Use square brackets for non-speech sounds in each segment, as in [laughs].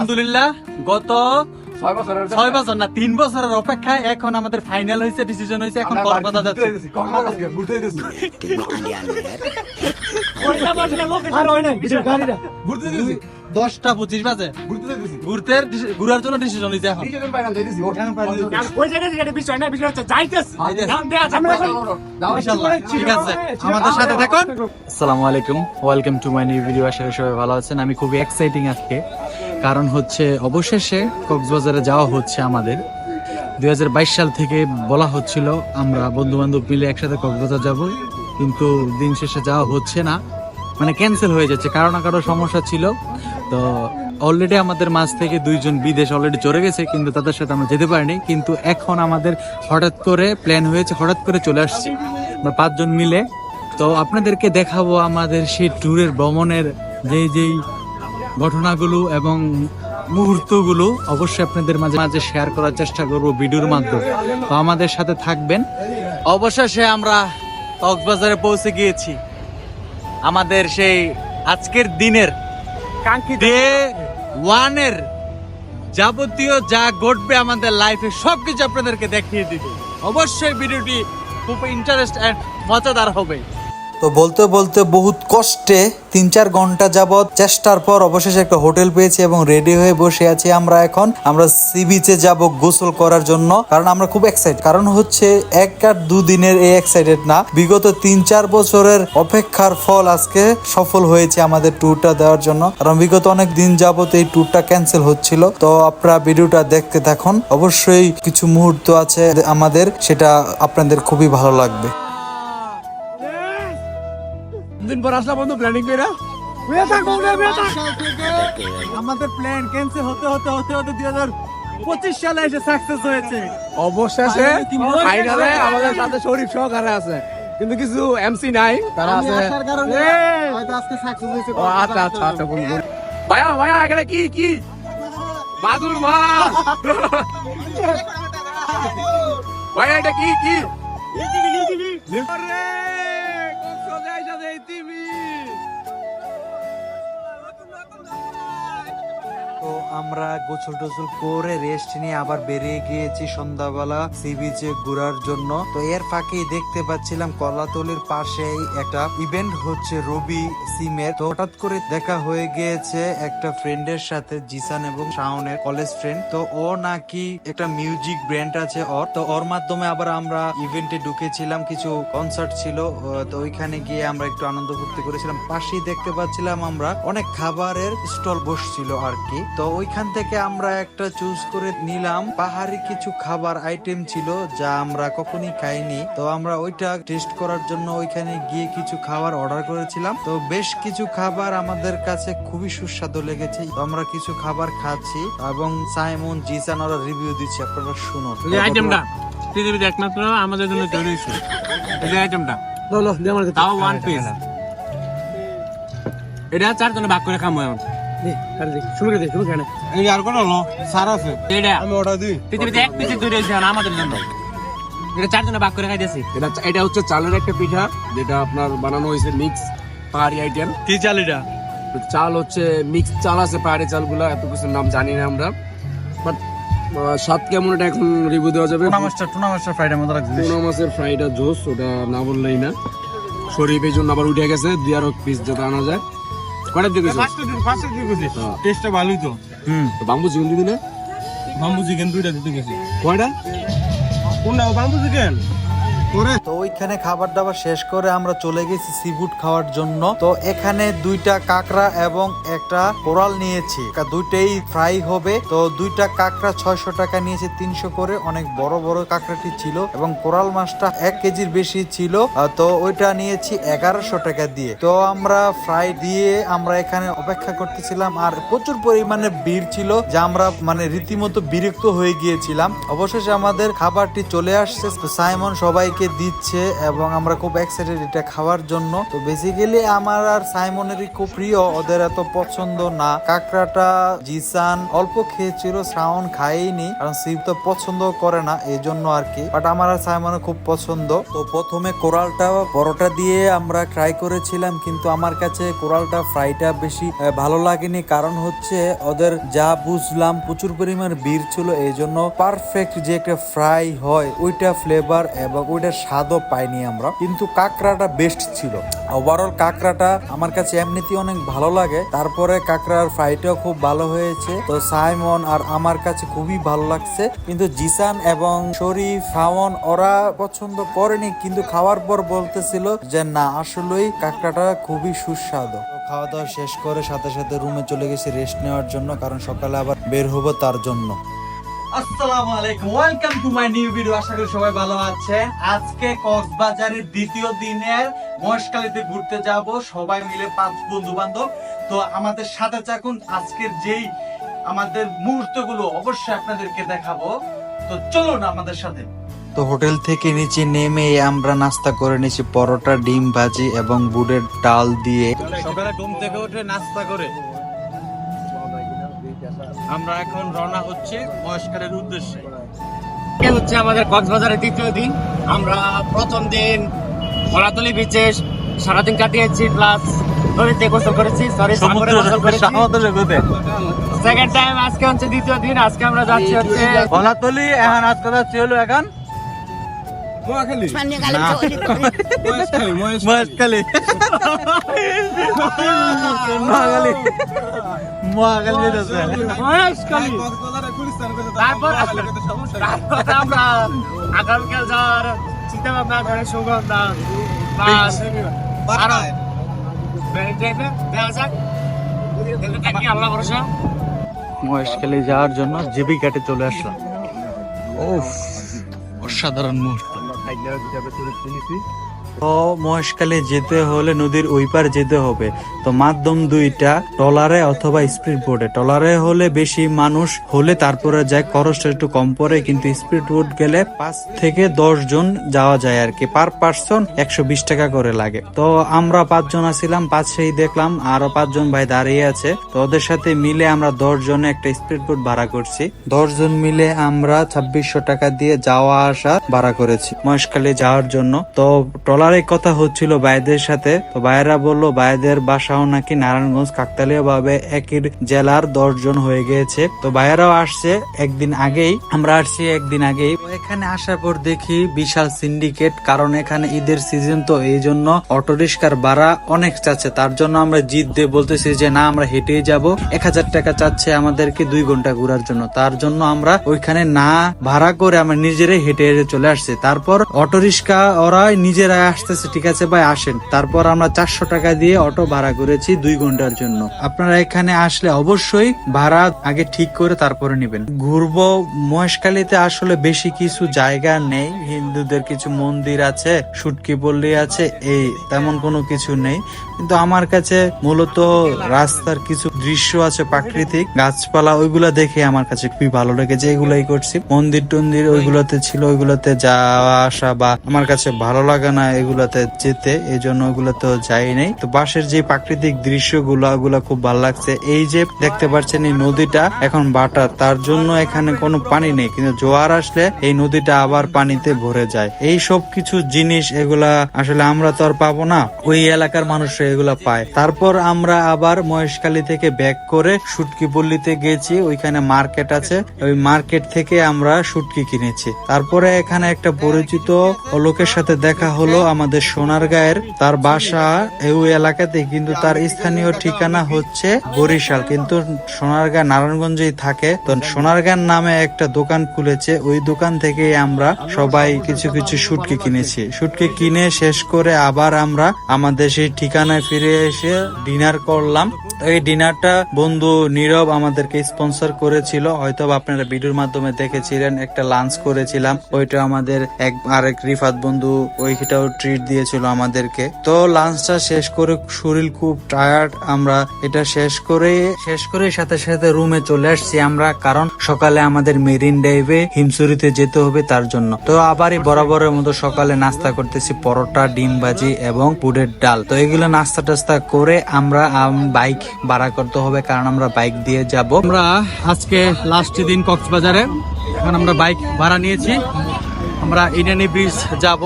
আলহামদুলিল্লাহ গত ছয় বছর না তিন বছরের অপেক্ষায় এখন আমাদের ফাইনাল হয়েছে ডিসিশন হয়েছে এখন কলকাতা যাচ্ছে। দশটা পঁচিশ বাজে। ঘুরতে ঘুরার জন্য ডিসিশন হয়েছে এখন। ঠিক আছে। আমাদের সাথে থাকুন। আসসালামু আলাইকুম। Welcome to my new video আশা করি সবাই ভালো আছেন। আমি খুবই এক্সাইটিং আজকে। কারণ হচ্ছে অবশেষে কক্সবাজারে যাওয়া হচ্ছে আমাদের। দু হাজার বাইশ সাল থেকে বলা হচ্ছিল, আমরা বন্ধু বান্ধব মিলে একসাথে কক্সবাজার যাব, কিন্তু দিন শেষে যাওয়া হচ্ছে না। মানে ক্যান্সেল হয়ে যাচ্ছে, কারও না কারও সমস্যা ছিল। তো অলরেডি আমাদের মাঝ থেকে দুইজন বিদেশ অলরেডি চলে গেছে, কিন্তু তাদের সাথে আমরা যেতে পারিনি। কিন্তু এখন আমাদের হঠাৎ করে প্ল্যান হয়েছে, হঠাৎ করে চলে আসছি, আমরা পাঁচজন মিলে। তো আপনাদেরকে দেখাবো আমাদের সেই ট্যুরের ভ্রমণের যেই যেই ঘটনাগুলো এবং মুহূর্তগুলো অবশ্যই আপনাদের মাঝে মাঝে শেয়ার করার চেষ্টা করব ভিডিওর মাধ্যমে। তো আমাদের সাথে থাকবেন। অবশেষে আমরা কক্সবাজারে পৌঁছে গিয়েছি। আমাদের সেই আজকের দিনের ডে ওয়ানের যাবতীয় যা ঘটবে আমাদের লাইফে সব কিছু আপনাদেরকে দেখিয়ে দিব। অবশ্যই ভিডিওটি খুব ইন্টারেস্ট অ্যান্ড মজাদার হবে। তো বলতে বলতে বহুত কষ্টে তিন চার ঘণ্টা যাবৎ চেষ্টার পর অবশেষে একটা হোটেল পেয়েছি এবং রেডি হয়ে বসে আছি আমরা এখন। আমরা সি বিচে যাব গোসল করার জন্য, কারণ আমরা খুব এক্সাইট কারণ হচ্ছে এক আর দুদিনের এই এক্সাইটেড না, বিগত তিন চার বছরের অপেক্ষার ফল আজকে সফল হয়েছে আমাদের ট্যুরটা দেওয়ার জন্য। কারণ বিগত অনেক দিন যাবত এই ট্যুরটা ক্যান্সেল হচ্ছিল। তো আপনারা ভিডিওটা দেখতে থাকুন। অবশ্যই কিছু মুহূর্ত আছে আমাদের, সেটা আপনাদের খুবই ভালো লাগবে। দিন পর আসলা বন্ধু প্ল্যানিং করে? আমাদের প্ল্যান ক্যান্সেল হতে হতে হতে হতে দুই হাজার পঁচিশ সালে এসে সাকসেস হয়েছে। অবশেষে ফাইনালে আমাদের সাথে শরীফ সহকারে আছে। কিন্তু কিছু এমসি নাই তারা আছে হয়তো আজকে সাকসেস হয়েছে। আচ্ছা আচ্ছা আচ্ছা বলুন। ভাইয়া ভাইয়া এখানে কি কি? বাদুর মা। ভাইয়া এটা কি কি? আরে, তো আমরা গোসল টোসল করে রেস্ট নিয়ে আবার বেরিয়ে গিয়েছি সন্ধ্যাবেলা সি বিচে ঘোরার জন্য। তো এর ফাঁকেই দেখতে পাচ্ছিলাম কলাতলির পাশেই একটা ইভেন্ট হচ্ছে রবি সিমের। তো হঠাৎ করে দেখা হয়ে গিয়েছে একটা ফ্রেন্ডের সাথে, জিসান এবং শাওনের কলেজ ফ্রেন্ড তো ও নাকি একটা মিউজিক ব্র্যান্ড আছে ওর। তো ওর মাধ্যমে আবার আমরা ইভেন্টে ঢুকেছিলাম, কিছু কনসার্ট ছিল। তো ওইখানে গিয়ে আমরা একটু আনন্দ ফুর্তি করেছিলাম। পাশেই দেখতে পাচ্ছিলাম আমরা অনেক খাবারের স্টল বসছিল আর কি। তো ওইখান থেকে আমরা একটা চুজ করে নিলাম। পাহাড়ি কিছু খাবার আইটেম ছিল যা আমরা কখনই খাইনি। তো আমরা ওইটা টেস্ট করার জন্য ওইখানে গিয়ে কিছু খাবার অর্ডার করেছিলাম। তো বেশ কিছু খাবার আমাদের কাছে খুবই সুস্বাদু লেগেছে। তো আমরা কিছু খাবার খাচ্ছি এবং সাইমন জিসান ওরা রিভিউ দিচ্ছে। আপনারা শুনুন। এই আইটেমটা পৃথিবীতে একমাত্র আমাদের জন্য তৈরি হয়েছে এই আইটেমটা তাও ওয়ান পিস এটা চার জনে ভাগ করে খামো এখন। এই আর কোন হলো? স্যার আছে। এটা আমি অর্ডার দিই। পৃথিবীতে এক পিসে তৈরি হয়েছে আমাদের জন্য এটা চার ভাগ করে খাইতেছি। এটা এটা হচ্ছে চালের একটা পিঠা যেটা আপনার বানানো হয়েছে মিক্স পাহাড়ি আইটেম কি চাল এটা? চাল হচ্ছে মিক্স চাল আছে পাহাড়ি চালগুলো এত কিছুর নাম জানি না আমরা। বাট স্বাদ কেমন এটা এখন রিভিউ দেওয়া যাবে? টুনা মাস্টার ফ্রাইডের মতো লাগছে। পোনা মাছের ফ্রাইটা জোস ওটা না বললেই না। শরীফ এই জন্য আবার উঠে গেছে দুই আর পিস যাতে আনা যায়। কয়টার দিকে পাঁচটা দিন পাঁচটা দিন গেছি। টেস্টটা ভালোই তো। হুম। তো বাম্বু চিকেন দিদি না বাম্বু চিকেন দুইটা দিতে গেছি কয়টা? কোনটা বাম্বু চিকেন? তো ওইখানে খাবার দাবার শেষ করে আমরা চলে গেছি সিফুড খাওয়ার জন্য। তো এখানে দুইটা কাঁকড়া এবং একটা কোরাল নিয়েছি। দুইটাই ফ্রাই হবে। তো দুইটা কাঁকড়া ছয়শো টাকা নিয়েছে, তিনশো করে। অনেক বড় বড় কাঁকড়াটি ছিল এবং কোরাল মাছটা এক কেজির বেশি ছিল। তো ওইটা নিয়েছি এগারোশো টাকা দিয়ে। তো আমরা ফ্রাই দিয়ে আমরা এখানে অপেক্ষা করতেছিলাম আর প্রচুর পরিমাণে ভিড় ছিল যে আমরা মানে রীতিমতো বিরক্ত হয়ে গিয়েছিলাম। অবশেষে আমাদের খাবারটি চলে আসছে। সাইমন সবাইকে আমাদেরকে দিচ্ছে এবং আমরা খুব এক্সাইটেড এটা খাওয়ার জন্য। তো বেসিক্যালি আমার আর সাইমনেরই খুব প্রিয়, ওদের এত পছন্দ না। কাঁকড়াটা জিসান অল্প খেয়েছিল, শ্রাবণ খাইনি কারণ শিব তো পছন্দ করে না এই জন্য আর কি। বাট আমার আর সাইমনের খুব পছন্দ। তো প্রথমে কোরালটা, পরোটা দিয়ে আমরা ট্রাই করেছিলাম, কিন্তু আমার কাছে কোরালটা ফ্রাইটা বেশি ভালো লাগেনি। কারণ হচ্ছে ওদের যা বুঝলাম, প্রচুর পরিমাণ বীর ছিল এই জন্য পারফেক্ট যে একটা ফ্রাই হয়, ওইটা ফ্লেভার এবং ওইটার স্বাদও পাইনি আমরা। কিন্তু কাঁকড়াটা বেস্ট ছিল। ওভারঅল কাঁকড়াটা আমার কাছে এমনিতেই অনেক ভালো লাগে। তারপরে কাঁকড়ার ফ্রাইটাও খুব ভালো হয়েছে। তো সাইমন আর আমার কাছে খুবই ভালো লাগছে। কিন্তু জিসান এবং শরীফ, শাওন ওরা পছন্দ করেনি। কিন্তু খাওয়ার পর বলতেছিল যে, না, আসলেই কাঁকড়াটা খুবই সুস্বাদু। খাওয়া দাওয়া শেষ করে সাথে সাথে রুমে চলে গেছি রেস্ট নেওয়ার জন্য। কারণ সকালে আবার বের হব তার জন্য। আসসালামু আলাইকুম। Welcome to my new video আশা করি সবাই ভালো আছে আজকে কক্সবাজারের দ্বিতীয় দিনের মহেশখালীতে ঘুরতে যাব। সবাই মিলে পাঁচ বন্ধু বান্ধব তো আমাদের সাথে থাকুন। আজকের যেই আমাদের মুহূর্তগুলো অবশ্যই আপনাদেরকে দেখাবো। তো চলুন আমাদের সাথে। তো হোটেল থেকে নিচে নেমে আমরা নাস্তা করে নিয়েছি। পরোটা ডিম ভাজি এবং বুটের ডাল দিয়ে। সকালে ঘুম থেকে উঠে নাস্তা করে। আমরা এখন রওনা হচ্ছে মহেশখালীর উদ্দেশ্যে। আজকে হচ্ছে আমাদের কক্সবাজারের দ্বিতীয় দিন। আমরা প্রথম দিন ভরাতলি বিচে সারাদিন কাটিয়েছি প্লাস নদীতে গোসল করেছি সরি সাগরে গোসল করেছি। সেকেন্ড টাইম আজকে হচ্ছে দ্বিতীয় দিন আজকে আমরা যাচ্ছি হচ্ছে বলাতলি এখন আজকে যাচ্ছি হলো এখন মহেশখালী [laughs] মহাখালী। [laughs] [laughs] মহাখালী। মহেশখালী। আমরা আগামীকাল যাওয়ার চিন্তা ভাবনা করে সুগন্ধা মহেশখালী যাওয়ার জন্য জিবি ঘাটে চলে আসলাম। ওফ অসাধারণ মুহূর্ত। মহেশখালী যেতে হলে নদীর ওই পার যেতে হবে। তো মাধ্যম দুইটা টলারে অথবা স্পিড বোটে টলারে হলে বেশি মানুষ হলে তারপরে যায়, খরচটা একটু কম পড়ে, কিন্তু স্পিড বোট গেলে পাঁচ থেকে দশ জন যাওয়া যায় আর কি পার পার্সন একশো বিশ টাকা করে লাগে। তো আমরা পাঁচজন আছিলাম পাশেই দেখলাম, আরও পাঁচজন ভাই দাঁড়িয়ে আছে। তো ওদের সাথে মিলে আমরা দশ জনে একটা স্পিড বোট ভাড়া করছি। দশ জন মিলে আমরা ছাব্বিশশো টাকা দিয়ে যাওয়া আসা ভাড়া করেছি মহেশখালী যাওয়ার জন্য। তো ট্রলারে কথা হচ্ছিল ভাইদের সাথে। তো ভাইয়েরা বলল, ভাইদের বাসাও নাকি নারায়ণগঞ্জ কাকতালীয় ভাবে একই জেলার দশ জন হয়ে গিয়েছে। তো ভাইয়েরাও আসছে একদিন আগেই। আমরা আসছি একদিন আগেই। এখানে আসার পর দেখি বিশাল সিন্ডিকেট, কারণ এখানে ঈদের সিজন, তো এই জন্য অটো রিক্সার ভাড়া অনেক চাচ্ছে। তার জন্য আমরা জিদ দিয়ে বলতেছি যে, না, আমরা হেঁটেই যাব। এক হাজার টাকা চাচ্ছে আমাদেরকে দুই ঘণ্টা ঘোরার জন্য। তার জন্য আমরা ওইখানে না ভাড়া করে আমরা নিজেরাই হেঁটে হেঁটে চলে আসছি। তারপর অটো রিক্সা ওরা নিজেরাই আসতেছে, ঠিক আছে, ভাই, আসেন। তারপর আমরা চারশো টাকা দিয়ে অটো ভাড়া করেছি দুই ঘণ্টার জন্য। আপনারা এখানে আসলে অবশ্যই ভাড়া আগে ঠিক করে তারপরে নেবেন। ঘুরবো, মহেশখালীতে আসলে বেশি কিছু জায়গা নেই। হিন্দুদের কিছু মন্দির আছে, সুটকি পল্লী আছে, এই তেমন কোনো কিছু নেই। কিন্তু আমার কাছে মূলত রাস্তার কিছু দৃশ্য আছে, প্রাকৃতিক। গাছপালা, ওইগুলা দেখে আমার কাছে খুবই ভালো লেগেছে, এগুলাই করছি। মন্দির টন্দির ওইগুলোতে ছিল, ওইগুলোতে যাওয়া আসা বা আমার কাছে ভালো লাগে না এগুলাতে যেতে এই জন্য ওইগুলোতে যাই নাই। তো পাশের যে প্রাকৃতিক দৃশ্যগুলো, ওগুলা খুব ভালো লাগছে। এই যে দেখতে পাচ্ছেন এই নদীটা, এখন বাটা, তার জন্য এখানে কোনো পানি নেই। কিন্তু জোয়ার আসলে এই নদীটা আবার পানিতে ভরে যায়। এই সব কিছু জিনিস, এগুলা আসলে আমরা তো আর পাবো না। ওই এলাকার মানুষরা এগুলা পায়। তারপর আমরা আবার মহেশখালী থেকে ব্যাক করে সুটকি পল্লীতে গেছি। ওইখানে মার্কেট আছে। ওই মার্কেট থেকে আমরা সুটকি কিনেছি। তারপরে এখানে একটা পরিচিত লোকের সাথে দেখা হলো। আমাদের সোনারগাঁয়ের, তার বাসা এই এলাকাতে, কিন্তু তার স্থানীয় ঠিকানা হচ্ছে বরিশাল। কিন্তু সোনারগাঁ, নারায়ণগঞ্জেই থাকে। তো সোনারগাঁর নামে একটা দোকান খুলেছে। ওই দোকান থেকে আমরা সবাই কিছু কিছু শুটকি কিনেছি। শুটকি কিনে শেষ করে আবার আমরা আমাদের সেই ঠিকানায় ফিরে এসে ডিনার করলাম। এই ডিনারটা বন্ধু নীরব আমাদেরকে স্পন্সর করেছিল। হয়তো আপনারা ভিডিওর মাধ্যমে দেখেছিলেন, একটা লাঞ্চ করেছিলাম। ওইটা আমাদের এক, আরেক রিফাত বন্ধু ওইটাও ট্রিট দিয়েছিল আমাদেরকে। তো লাঞ্চটা শেষ করে শরীর খুব টায়ার্ড আমরা এটা শেষ করে শেষ করে সাথে সাথে রুমে চলে আসছি আমরা, কারণ সকালে আমাদের মেরিন ড্রাইভে হিমসুরিতে যেতে হবে তার জন্য। তো আবারই বরাবরের মতো সকালে নাস্তা করতেছি, পরোটা, ডিম ভাজি এবং বুটের ডাল। তো এগুলো নাস্তা টাস্তা করে আমরা বাইক ভাড়া করতে হবে, কারণ আমরা বাইক দিয়ে যাব। আমরা আজকে লাস্ট দিন কক্সবাজারে, এখন আমরা বাইক ভাড়া নিয়েছি। আমরা ইনানি ব্রিজ যাব।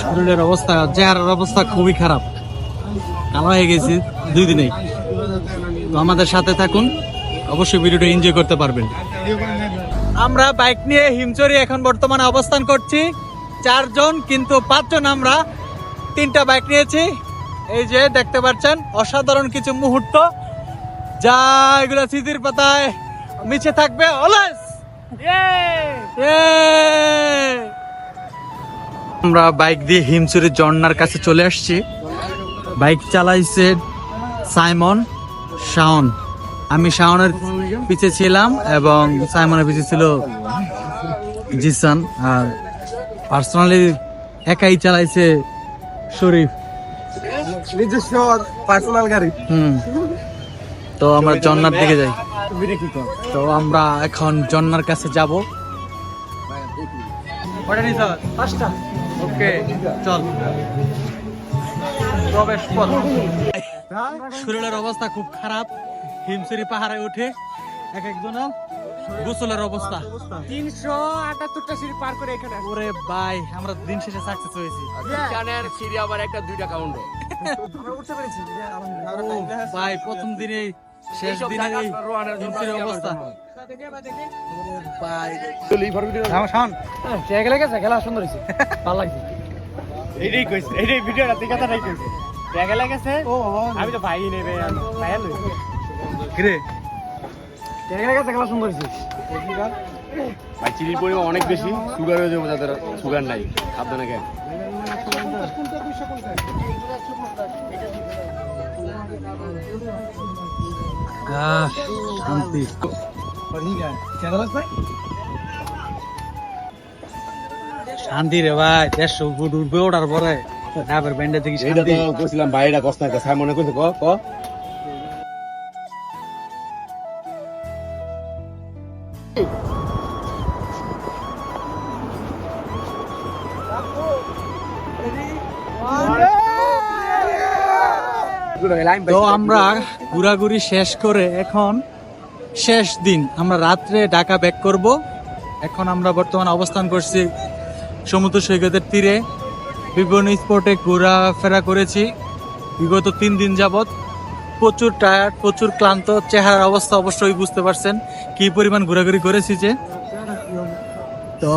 শরীরের অবস্থা, চেহারার অবস্থা খুবই খারাপ। কালো হয়ে গেছি দুই দিনেই। তো আমাদের সাথে থাকুন, অবশ্যই ভিডিওটা এনজয় করতে পারবেন। আমরা বাইক নিয়ে হিমচরি এখন বর্তমানে অবস্থান করছি। চারজন, কিন্তু পাঁচজন আমরা তিনটা বাইক নিয়েছি। এই যে দেখতে পাচ্ছেন অসাধারণ কিছু মুহূর্ত। যা এগুলো স্মৃতির পাতায় মিছে থাকবে অলস! আমরা বাইক দিয়ে হিমচুরি ঝর্ণার কাছে চলে আসছি। বাইক চালাইছে সাইমন শাওন। আমি শাওনের পিছে ছিলাম এবং সাইমনের পিছে ছিল জিসান। আর পার্সোনালি একাই চালাইছে শরীফ। নিজস্ব পার্সোনাল গাড়ি। হুম। তো আমরা জন্নার দিকে যাই। তো আমরা এখন জন্নার কাছে যাব। ওকে চল। প্রবেশ পথ শরীরের অবস্থা খুব খারাপ। হিমসুরি পাহাড়ে উঠে এক একজনের গোসলের অবস্থা। তিনশো আটাত্তরটা সিঁড়ি পার করে এখানে ওরে ভাই আমরা দিন শেষে সাকসেস হয়েছি। সিঁড়ি আবার একটা দুইটা কাউন্ট ভাই প্রথম দিনে শেষ দিনে অবস্থা। খেলা গেছে? খেলা সুন্দর হয়েছে। ভালো লাগছে। এইটাই কইছে এইটাই ভিডিওটা তুই কথাটাই কইছে। দেখা লাগেছে আমি তো ভাই নেবে ভাই লই। কিরে? খেলা সুন্দর হয়েছে। ভাই চিনির পরিমাণ অনেক বেশি। সুগার হয়ে যাবে যাদের সুগার নাই। শান্তি। শান্তি রে ভাই দেড়শো ফুট উঠবে ওঠার পরে। তারপর ব্যান্ডে থেকে শান্তি। তো কইছিলাম ভাই এটা কষ্ট একটা সাই মনে করছে ক ক? তো আমরা ঘোরাঘুরি শেষ করে এখন শেষ দিন। আমরা রাত্রে ঢাকা ব্যাক করব। এখন আমরা বর্তমানে অবস্থান করছি সমুদ্র সৈকতের তীরে। বিভিন্ন স্পটে ঘোরাফেরা করেছি। বিগত তিন দিন যাবত প্রচুর টায়ার্ড প্রচুর ক্লান্ত, চেহারার অবস্থা অবশ্যই বুঝতে পারছেন কি পরিমাণ ঘোরাঘুরি করেছি যে। তো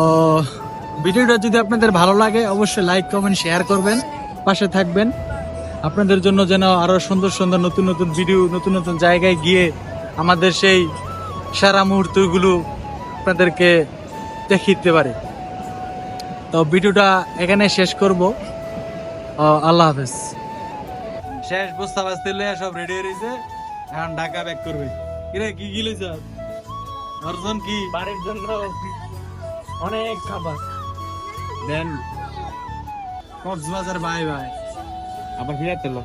ভিডিওটা যদি আপনাদের ভালো লাগে, অবশ্যই লাইক কমেন্ট শেয়ার করবেন। পাশে থাকবেন। আপনাদের জন্য যেন আরও সুন্দর সুন্দর নতুন নতুন ভিডিও নতুন নতুন জায়গায় গিয়ে আমাদের সেই সারা মুহূর্তগুলো আপনাদেরকে দেখিতে পারে। তো ভিডিওটা এখানে শেষ করব। আল্লাহ হাফেজ। শেষ বস্তা বাস্তে লইয়া সব রেডি হয়ে রয়েছে এখন ঢাকা ব্যাক করবে। কিরে কি গিলে লইছ? অর্জন কি? বাড়ির জন্য অনেক খাবার। দেন। কক্সবাজার বাই বাই আবার ফিরে [laughs]